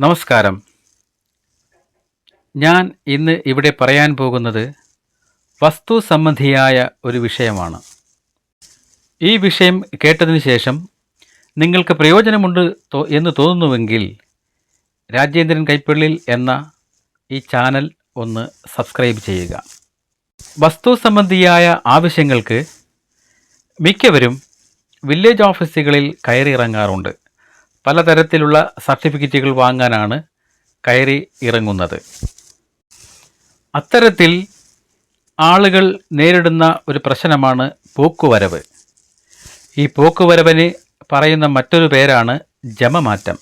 നമസ്കാരം. ഞാൻ ഇന്ന് ഇവിടെ പറയാൻ പോകുന്നത് വസ്തു സംബന്ധിയായ ഒരു വിഷയമാണ്. ഈ വിഷയം കേട്ടതിന് ശേഷം നിങ്ങൾക്ക് പ്രയോജനമുണ്ട് എന്ന് തോന്നുന്നുവെങ്കിൽ രാജേന്ദ്രൻ കൈപ്പള്ളിൽ എന്ന ഈ ചാനൽ ഒന്ന് സബ്സ്ക്രൈബ് ചെയ്യുക. വസ്തു സംബന്ധിയായ ആവശ്യങ്ങൾക്ക് മിക്കവരും വില്ലേജ് ഓഫീസുകളിൽ കയറി ഇറങ്ങാറുണ്ട് പലതരത്തിലുള്ള സർട്ടിഫിക്കറ്റുകൾ വാങ്ങാനാണ് കയറി ഇറങ്ങുന്നത്. അത്തരത്തിൽ ആളുകൾ നേരിടുന്ന ഒരു പ്രശ്നമാണ് പോക്കുവരവ്. ഈ പോക്കുവരവിന് പറയുന്ന മറ്റൊരു പേരാണ് ജമമാറ്റം.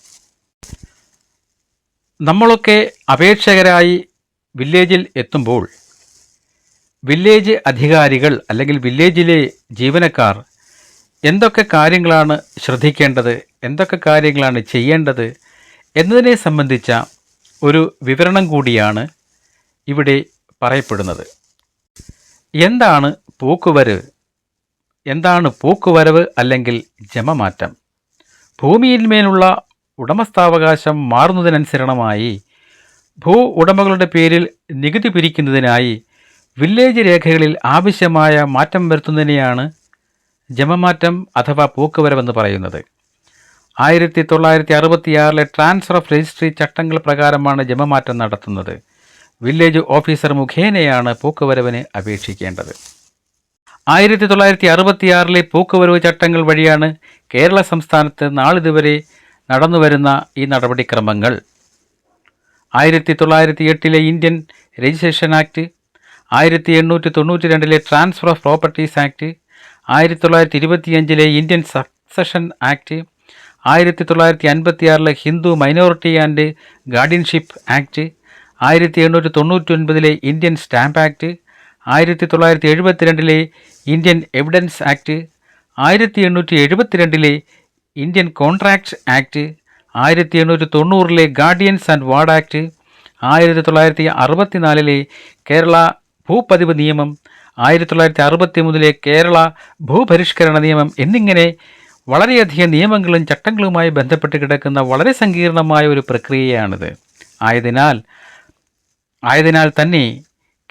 നമ്മളൊക്കെ അപേക്ഷകരായി വില്ലേജിൽ എത്തുമ്പോൾ വില്ലേജ് അധികാരികൾ അല്ലെങ്കിൽ വില്ലേജിലെ ജീവനക്കാർ എന്തൊക്കെ കാര്യങ്ങളാണ് ശ്രദ്ധിക്കേണ്ടത് എന്തൊക്കെ കാര്യങ്ങളാണ് ചെയ്യേണ്ടത് എന്നതിനെ സംബന്ധിച്ച ഒരു വിവരണം കൂടിയാണ് ഇവിടെ പറയപ്പെടുന്നത്. എന്താണ് പോക്കുവരവ്? എന്താണ് പോക്കുവരവ് അല്ലെങ്കിൽ ജമമാറ്റം? ഭൂമിയിന്മേലുള്ള ഉടമസ്ഥാവകാശം മാറുന്നതിനനുസരണമായി ഭൂ ഉടമകളുടെ പേരിൽ നികുതി പിരിക്കുന്നതിനായി വില്ലേജ് രേഖകളിൽ ആവശ്യമായ മാറ്റം വരുത്തുന്നതിനെയാണ് ജമമാറ്റം അഥവാ പോക്കുവരവെന്ന് പറയുന്നത്. ആയിരത്തി തൊള്ളായിരത്തി അറുപത്തിയാറിലെ ട്രാൻസ്ഫർ ഓഫ് രജിസ്ട്രി ചട്ടങ്ങൾ പ്രകാരമാണ് ജമമാറ്റം നടത്തുന്നത്. വില്ലേജ് ഓഫീസർ മുഖേനയാണ് പോക്കുവരവിന് അപേക്ഷിക്കേണ്ടത്. ആയിരത്തി തൊള്ളായിരത്തി അറുപത്തിയാറിലെ പോക്കുവരവ് ചട്ടങ്ങൾ വഴിയാണ് കേരള സംസ്ഥാനത്ത് നാളിതുവരെ നടന്നുവരുന്ന ഈ നടപടിക്രമങ്ങൾ. ആയിരത്തി തൊള്ളായിരത്തി എട്ടിലെ ഇന്ത്യൻ രജിസ്ട്രേഷൻ ആക്ട് ആയിരത്തി എണ്ണൂറ്റി തൊണ്ണൂറ്റി രണ്ടിലെ ട്രാൻസ്ഫർ ഓഫ് പ്രോപ്പർട്ടീസ് ആക്ട് ആയിരത്തി തൊള്ളായിരത്തി ഇരുപത്തിയഞ്ചിലെ ഇന്ത്യൻ സക്സഷൻ ആക്ട് ആയിരത്തി തൊള്ളായിരത്തി അൻപത്തിയാറിലെ Hindu minority and guardianship act ആയിരത്തി എണ്ണൂറ്റി തൊണ്ണൂറ്റി ഒൻപതിലെ ഇന്ത്യൻ സ്റ്റാമ്പ് ആക്ട് ആയിരത്തി തൊള്ളായിരത്തി എഴുപത്തിരണ്ടിലെ ഇന്ത്യൻ എവിഡൻസ് ആക്ട് ആയിരത്തി എണ്ണൂറ്റി എഴുപത്തിരണ്ടിലെ ഇന്ത്യൻ കോൺട്രാക്ട്സ് ആക്ട് ആയിരത്തി എണ്ണൂറ്റി തൊണ്ണൂറിലെ ഗാർഡിയൻസ് ആൻഡ് വാർഡ് ആക്ട് ആയിരത്തി തൊള്ളായിരത്തി അറുപത്തിനാലിലെ കേരള ഭൂപതിവ് നിയമം ആയിരത്തി തൊള്ളായിരത്തി അറുപത്തി മൂന്നിലെ കേരള ഭൂപരിഷ്കരണ നിയമം എന്നിങ്ങനെ വളരെയധികം നിയമങ്ങളും ചട്ടങ്ങളുമായി ബന്ധപ്പെട്ട് കിടക്കുന്ന വളരെ സങ്കീർണമായ ഒരു പ്രക്രിയയാണിത്. ആയതിനാൽ ആയതിനാൽ തന്നെ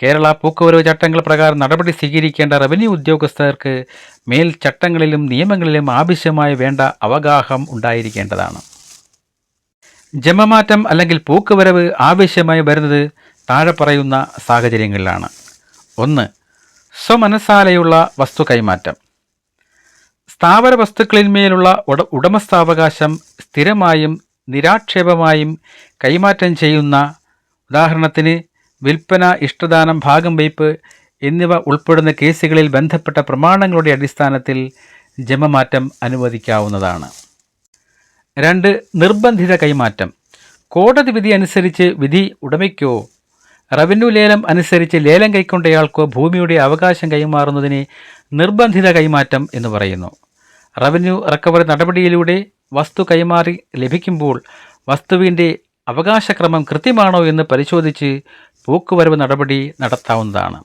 കേരള പോക്കുവരവ് ചട്ടങ്ങൾ പ്രകാരം നടപടി സ്വീകരിക്കേണ്ട റവന്യൂ ഉദ്യോഗസ്ഥർക്ക് മേൽ ചട്ടങ്ങളിലും നിയമങ്ങളിലും ആവശ്യമായ വേണ്ട അവഗാഹം ഉണ്ടായിരിക്കേണ്ടതാണ്. ജമമാറ്റം അല്ലെങ്കിൽ പോക്കുവരവ് ആവശ്യമായി വരുന്നത് താഴെ പറയുന്ന സാഹചര്യങ്ങളിലാണ്. ഒന്ന് സ്വമനസാലയുള്ള വസ്തു കൈമാറ്റം. സ്ഥാവര വസ്തുക്കളിന്മേലുള്ള ഉട ഉടമസ്ഥാവകാശം സ്ഥിരമായും നിരാക്ഷേപമായും കൈമാറ്റം ചെയ്യുന്ന ഉദാഹരണത്തിന് വിൽപ്പന ഇഷ്ടദാനം ഭാഗം വയ്പ് എന്നിവ ഉൾപ്പെടുന്ന കേസുകളിൽ ബന്ധപ്പെട്ട പ്രമാണങ്ങളുടെ അടിസ്ഥാനത്തിൽ ജമമാറ്റം അനുവദിക്കാവുന്നതാണ്. രണ്ട് നിർബന്ധിത കൈമാറ്റം. കോടതി വിധി അനുസരിച്ച് വിധി ഉടമയ്ക്കോ റവന്യൂ ലേലം അനുസരിച്ച് ലേലം കൈക്കൊണ്ടയാൾക്കോ ഭൂമിയുടെ അവകാശം കൈമാറുന്നതിനെ നിർബന്ധിത കൈമാറ്റം എന്ന് പറയുന്നു. റവന്യൂ റിക്കവറി നടപടിയിലൂടെ വസ്തു കൈമാറി ലഭിക്കുമ്പോൾ വസ്തുവിന്റെ അവകാശക്രമം കൃത്യമാണോ എന്ന് പരിശോധിച്ച് പൂക്കുവരവ് നടപടി നടത്താവുന്നതാണ്.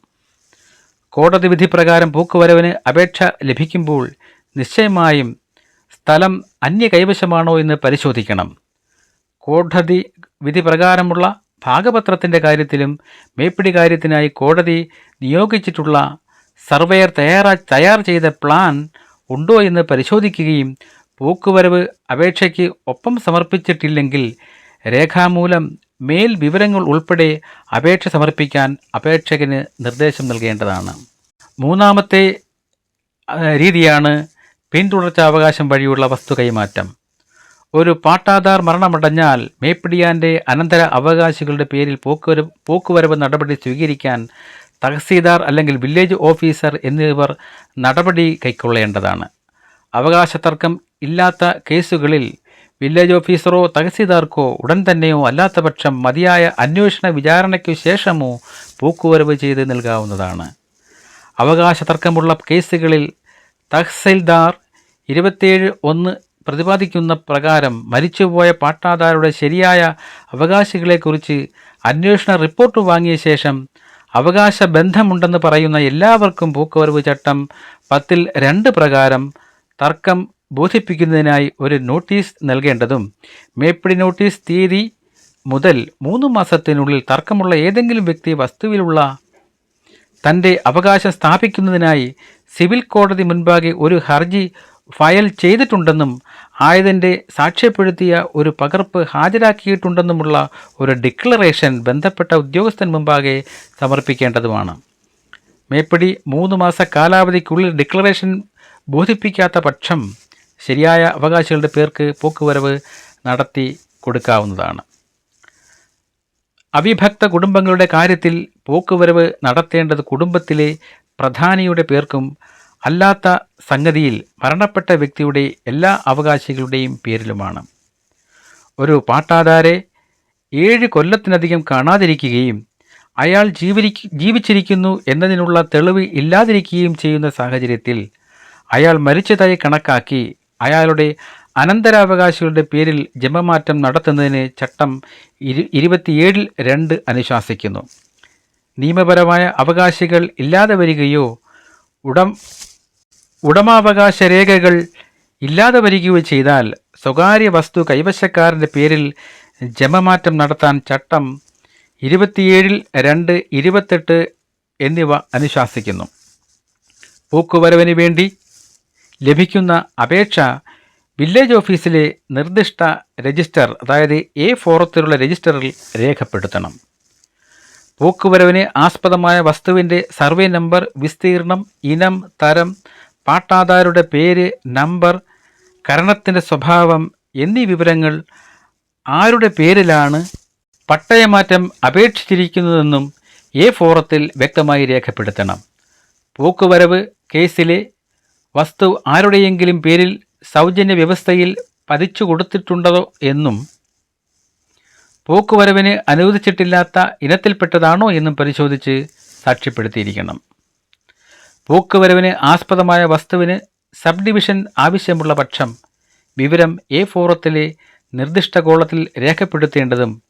കോടതി വിധി പ്രകാരം പൂക്കുവരവിന് അപേക്ഷ ലഭിക്കുമ്പോൾ നിശ്ചയമായും സ്ഥലം അന്യ കൈവശമാണോ എന്ന് പരിശോധിക്കണം. കോടതി വിധി പ്രകാരമുള്ള ഭാഗപത്രത്തിന്റെ കാര്യത്തിലും മേപ്പിടി കാര്യത്തിനായി കോടതി നിയോഗിച്ചിട്ടുള്ള സർവേയർ തയ്യാറാ തയ്യാർ ചെയ്ത പ്ലാൻ ഉണ്ടോ എന്ന് പരിശോധിക്കുകയും പോക്കുവരവ് അപേക്ഷയ്ക്ക് ഒപ്പം സമർപ്പിച്ചിട്ടില്ലെങ്കിൽ രേഖാമൂലം മേൽ വിവരങ്ങൾ ഉൾപ്പെടെ അപേക്ഷ സമർപ്പിക്കാൻ അപേക്ഷകന് നിർദ്ദേശം നൽകേണ്ടതാണ്. മൂന്നാമത്തെ രീതിയാണ് പിന്തുടർച്ചാവകാശം വഴിയുള്ള വസ്തു കൈമാറ്റം. ഒരു പാട്ടാധാർ മരണമടഞ്ഞാൽ മേപ്പിടിയാന്റെ അനന്തര അവകാശികളുടെ പേരിൽ പോക്കുവരവ് പോക്കുവരവ് നടപടി സ്വീകരിക്കാൻ തഹസീൽദാർ അല്ലെങ്കിൽ വില്ലേജ് ഓഫീസർ എന്നിവർ നടപടി കൈക്കൊള്ളേണ്ടതാണ്. അവകാശ തർക്കം ഇല്ലാത്ത കേസുകളിൽ വില്ലേജ് ഓഫീസറോ തഹസീൽദാർക്കോ ഉടൻ തന്നെയോ അല്ലാത്തപക്ഷം മതിയായ അന്വേഷണ വിചാരണയ്ക്കു ശേഷമോ പൂക്കുവരവ് ചെയ്ത് നൽകാവുന്നതാണ്. അവകാശ തർക്കമുള്ള കേസുകളിൽ തഹസീൽദാർ ഇരുപത്തേഴ് ഒന്ന് പ്രതിപാദിക്കുന്ന പ്രകാരം മരിച്ചുപോയ പാട്ടാധാരുടെ ശരിയായ അവകാശികളെക്കുറിച്ച് അന്വേഷണ റിപ്പോർട്ട് വാങ്ങിയ ശേഷം അവകാശ ബന്ധമുണ്ടെന്ന് പറയുന്ന എല്ലാവർക്കും പൂക്കവരവ് ചട്ടം പത്തിൽ രണ്ട് പ്രകാരം തർക്കം ബോധിപ്പിക്കുന്നതിനായി ഒരു നോട്ടീസ് നൽകേണ്ടതും. മേപ്പിടി നോട്ടീസ് തീയതി മുതൽ മൂന്ന് മാസത്തിനുള്ളിൽ തർക്കമുള്ള ഏതെങ്കിലും വ്യക്തി വസ്തുവിലുള്ള തന്റെ അവകാശം സ്ഥാപിക്കുന്നതിനായി സിവിൽ കോടതി മുൻപാകെ ഒരു ഹർജി ഫയൽ ചെയ്തിട്ടുണ്ടെന്നും ആയതിന്റെ സാക്ഷ്യപ്പെടുത്തിയ ഒരു പകർപ്പ് ഹാജരാക്കിയിട്ടുണ്ടെന്നുമുള്ള ഒരു ഡിക്ലറേഷൻ ബന്ധപ്പെട്ട ഉദ്യോഗസ്ഥൻ മുമ്പാകെ സമർപ്പിക്കേണ്ടതുമാണ്. മേപ്പടി മൂന്ന് മാസ കാലാവധിക്കുള്ളിൽ ഡിക്ലറേഷൻ ബോധിപ്പിക്കാത്ത പക്ഷം ശരിയായ അവകാശികളുടെ പേർക്ക് പോക്കുവരവ് നടത്തി കൊടുക്കാവുന്നതാണ്. അവിഭക്ത കുടുംബങ്ങളുടെ കാര്യത്തിൽ പോക്കുവരവ് നടത്തേണ്ടത് കുടുംബത്തിലെ പ്രധാനിയുടെ പേർക്കും അല്ലാത്ത സംഗതിയിൽ മരണപ്പെട്ട വ്യക്തിയുടെ എല്ലാ അവകാശികളുടെയും പേരിലുമാണ്. ഒരു പാട്ടാധാരെ ഏഴ് കൊല്ലത്തിനധികം കാണാതിരിക്കുകയും അയാൾ ജീവിരിക്ക ജീവിച്ചിരിക്കുന്നു എന്നതിനുള്ള തെളിവ് ഇല്ലാതിരിക്കുകയും ചെയ്യുന്ന സാഹചര്യത്തിൽ അയാൾ മരിച്ചതായി കണക്കാക്കി അയാളുടെ അനന്തരാവകാശികളുടെ പേരിൽ ജപമാറ്റം നടത്തുന്നതിന് ചട്ടം ഇരു ഇരുപത്തിയേഴിൽ രണ്ട് അനുശാസിക്കുന്നു. നിയമപരമായ അവകാശികൾ ഇല്ലാതെ വരികയോ ഉടം ഉടമാവകാശ രേഖകൾ ഇല്ലാതെ വരികയോ ചെയ്താൽ സ്വകാര്യ വസ്തു കൈവശക്കാരന്റെ പേരിൽ ജമമാറ്റം നടത്താൻ ചട്ടം ഇരുപത്തിയേഴിൽ രണ്ട് ഇരുപത്തെട്ട് എന്നിവ അനുശാസിക്കുന്നു. പൂക്കുവരവിന് വേണ്ടി ലഭിക്കുന്ന അപേക്ഷ വില്ലേജ് ഓഫീസിലെ നിർദ്ദിഷ്ട രജിസ്റ്റർ അതായത് എ ഫോറത്തിലുള്ള രജിസ്റ്ററിൽ രേഖപ്പെടുത്തണം. പൂക്കുവരവിന് ആസ്പദമായ വസ്തുവിന്റെ സർവേ നമ്പർ വിസ്തീർണം ഇനം തരം പാട്ടാധാരുടെ പേര് നമ്പർ കരണത്തിന്റെ സ്വഭാവം എന്നീ വിവരങ്ങൾ ആരുടെ പേരിലാണ് പട്ടയമാറ്റം അപേക്ഷിച്ചിരിക്കുന്നതെന്നും എ ഫോറത്തിൽ വ്യക്തമായി രേഖപ്പെടുത്തണം. പോക്കുവരവ് കേസിലെ വസ്തു ആരുടെയെങ്കിലും പേരിൽ സൗജന്യ വ്യവസ്ഥയിൽ പതിച്ചു കൊടുത്തിട്ടുണ്ടോ എന്നും പോക്കുവരവിന് അനുവദിച്ചിട്ടില്ലാത്ത ഇനത്തിൽപ്പെട്ടതാണോ എന്നും പരിശോധിച്ച് സാക്ഷ്യപ്പെടുത്തിയിരിക്കണം. പോക്കുവരവിന് ആസ്പദമായ വസ്തുവിന് സബ് ഡിവിഷൻ ആവശ്യമുള്ള പക്ഷം വിവരം എ ഫോറത്തിലെ നിർദ്ദിഷ്ട ഗോളത്തിൽ രേഖപ്പെടുത്തേണ്ടതും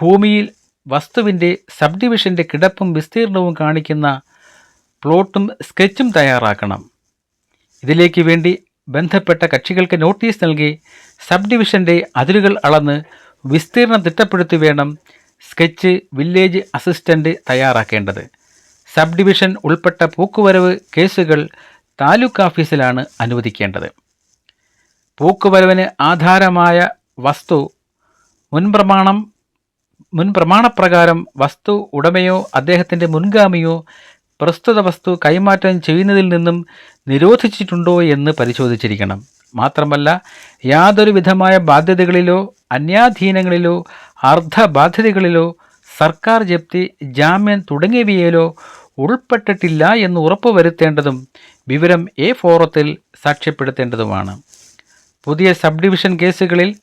ഭൂമിയിൽ വസ്തുവിന്റെ സബ് ഡിവിഷന്റെ കിടപ്പും വിസ്തീർണവും കാണിക്കുന്ന പ്ലോട്ടും സ്കെച്ചും തയ്യാറാക്കണം. ഇതിലേക്ക് വേണ്ടി ബന്ധപ്പെട്ട കക്ഷികൾക്ക് നോട്ടീസ് നൽകി സബ് ഡിവിഷന്റെ അതിരുകൾ അളന്ന് വിസ്തീർണം തിട്ടപ്പെടുത്തി വേണം സ്കെച്ച് വില്ലേജ് അസിസ്റ്റന്റ് തയ്യാറാക്കേണ്ടത്. സബ് ഡിവിഷൻ ഉൾപ്പെട്ട പൂക്കുവരവ് കേസുകൾ താലൂക്ക് ഓഫീസിലാണ് അനുവദിക്കേണ്ടത്. പൂക്കുവരവിന് ആധാരമായ വസ്തു മുൻപ്രമാണം മുൻപ്രമാണപ്രകാരം വസ്തു ഉടമയോ അദ്ദേഹത്തിന്റെ മുൻഗാമിയോ പ്രസ്തുത വസ്തു കൈമാറ്റം ചെയ്യുന്നതിൽ നിന്നും നിരോധിച്ചിട്ടുണ്ടോ എന്ന് പരിശോധിച്ചിരിക്കണം. മാത്രമല്ല യാതൊരു വിധമായ ബാധ്യതകളിലോ അന്യാധീനങ്ങളിലോ അർദ്ധബാധ്യതകളിലോ സർക്കാർ ജപ്തി ജാമ്യം തുടങ്ങിയവയിലോ ഉൾപ്പെട്ടിട്ടില്ല എന്ന് ഉറപ്പുവരുത്തേണ്ടതും വിവരം എ ഫോറത്തിൽ സാക്ഷ്യപ്പെടുത്തേണ്ടതുമാണ്. പുതിയ സബ് ഡിവിഷൻ കേസുകളിൽ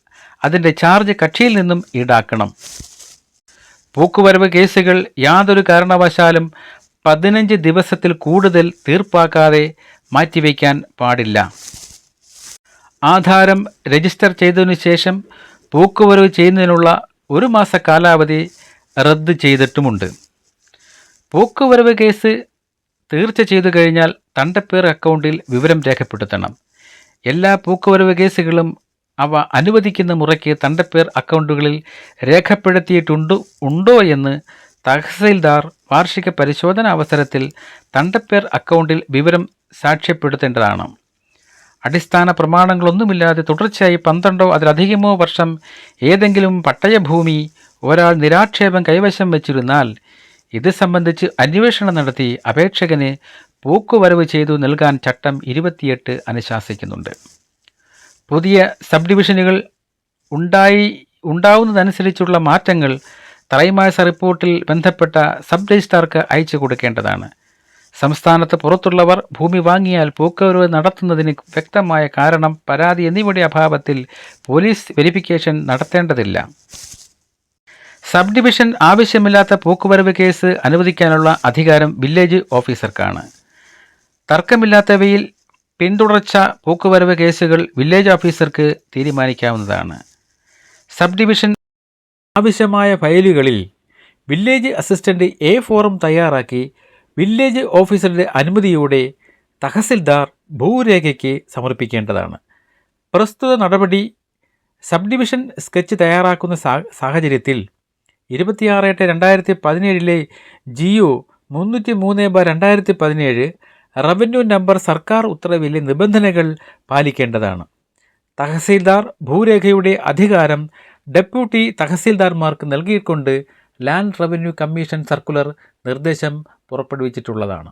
അതിന്റെ ചാർജ് കക്ഷിയിൽ നിന്നും ഈടാക്കണം. പോക്കുവരവ് കേസുകൾ യാതൊരു കാരണവശാലും പതിനഞ്ച് ദിവസത്തിൽ കൂടുതൽ തീർപ്പാക്കാതെ മാറ്റിവെക്കാൻ പാടില്ല. ആധാരം രജിസ്റ്റർ ചെയ്തതിനു ശേഷം പോക്കുവരവ് ചെയ്യുന്നതിനുള്ള ഒരു മാസ കാലാവധി റദ്ദ് ചെയ്തിട്ടുമുണ്ട്. പോക്കുവരവ് കേസ് തീർച്ച ചെയ്തു കഴിഞ്ഞാൽ തണ്ടപ്പേർ അക്കൗണ്ടിൽ വിവരം രേഖപ്പെടുത്തണം. എല്ലാ പോക്കുവരവ് കേസുകളും അവ അനുവദിക്കുന്ന മുറയ്ക്ക് തണ്ടപ്പേർ അക്കൗണ്ടുകളിൽ രേഖപ്പെടുത്തിയിട്ടുണ്ട് ഉണ്ടോ എന്ന് തഹസിൽദാർ വാർഷിക പരിശോധന അവസരത്തിൽ തണ്ടപ്പേർ അക്കൗണ്ടിൽ വിവരം സാക്ഷ്യപ്പെടുത്തേണ്ടതാണ്. അടിസ്ഥാന പ്രമാണങ്ങളൊന്നുമില്ലാതെ തുടർച്ചയായി പന്ത്രണ്ടോ അതിലധികമോ വർഷം ഏതെങ്കിലും പട്ടയഭൂമി ഒരാൾ നിരാക്ഷേപം കൈവശം വച്ചിരുന്നാൽ ഇത് സംബന്ധിച്ച് അന്വേഷണം നടത്തി അപേക്ഷകന് പോക്കുവരവ് ചെയ്തു നൽകാൻ ചട്ടം ഇരുപത്തിയെട്ട് അനുശാസിക്കുന്നുണ്ട്. പുതിയ സബ് ഡിവിഷനുകൾ ഉണ്ടായി ഉണ്ടാവുന്നതനുസരിച്ചുള്ള മാറ്റങ്ങൾ ത്രൈമാസ റിപ്പോർട്ടിൽ ബന്ധപ്പെട്ട സബ് രജിസ്ട്രാർക്ക് അയച്ചു കൊടുക്കേണ്ടതാണ്. സംസ്ഥാനത്ത് പുറത്തുള്ളവർ ഭൂമി വാങ്ങിയാൽ പോക്കുവരവ് നടത്തുന്നതിന് വ്യക്തമായ കാരണം പരാതി എന്നിവയുടെ അഭാവത്തിൽ പോലീസ് വെരിഫിക്കേഷൻ നടത്തേണ്ടതില്ല. സബ് ഡിവിഷൻ ആവശ്യമില്ലാത്ത പോക്കുവരവ് കേസ് അനുവദിക്കാനുള്ള അധികാരം വില്ലേജ് ഓഫീസർക്കാണ്. തർക്കമില്ലാത്തവയിൽ പിന്തുടർച്ച പോക്കുവരവ് കേസുകൾ വില്ലേജ് ഓഫീസർക്ക് തീരുമാനിക്കാവുന്നതാണ്. സബ് ഡിവിഷൻ ആവശ്യമായ ഫയലുകളിൽ വില്ലേജ് അസിസ്റ്റന്റ് എ ഫോറം തയ്യാറാക്കി വില്ലേജ് ഓഫീസറുടെ അനുമതിയോടെ തഹസിൽദാർ ഭൂരേഖയ്ക്ക് സമർപ്പിക്കേണ്ടതാണ്. പ്രസ്തുത നടപടി സബ് ഡിവിഷൻ സ്കെച്ച് തയ്യാറാക്കുന്ന സാഹചര്യത്തിൽ ഇരുപത്തിയാറ് എട്ട് രണ്ടായിരത്തി പതിനേഴിലെ ജിയോ മുന്നൂറ്റി മൂന്ന് ബ രണ്ടായിരത്തി പതിനേഴ് റവന്യൂ നമ്പർ സർക്കാർ ഉത്തരവിലെ നിബന്ധനകൾ പാലിക്കേണ്ടതാണ്. തഹസീൽദാർ ഭൂരേഖയുടെ അധികാരം ഡെപ്യൂട്ടി തഹസീൽദാർമാർക്ക് നൽകിക്കൊണ്ട് ലാൻഡ് റവന്യൂ കമ്മീഷൻ സർക്കുലർ നിർദ്ദേശം പുറപ്പെടുവിച്ചിട്ടുള്ളതാണ്.